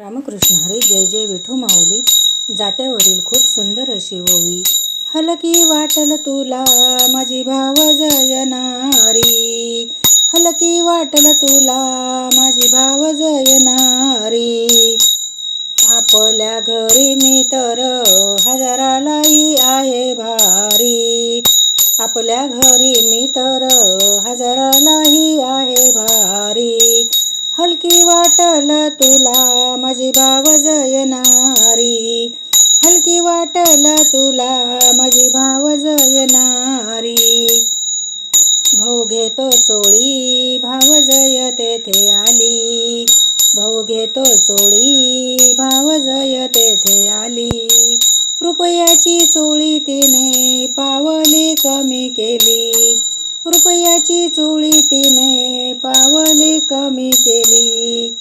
रामकृष्ण हरी जय जय विठू माऊली जात्यावरील खूप सुंदर अशी ओवी. हलकी वाटल तुला माझी भाव जयनारी. हलकी वाटल तुला माझी भाव जयनारी. आपल्या घरी मी तर हजारालाही आहे भारी. आपल्या घरी मी तर हजाराला हलकी वाटल तुला माझी भाव जयनारी? हलकी वाटल तुला माझी भाव जयनारी? भाऊ घेतो चोळी भाव जय तेथे आली. भाऊ घेतो चोळी भाव जय तेथे आली. रुपयाची चोळी तिने पावली कमी केली. रुपयाची चोळी तिने पावले कमी केली.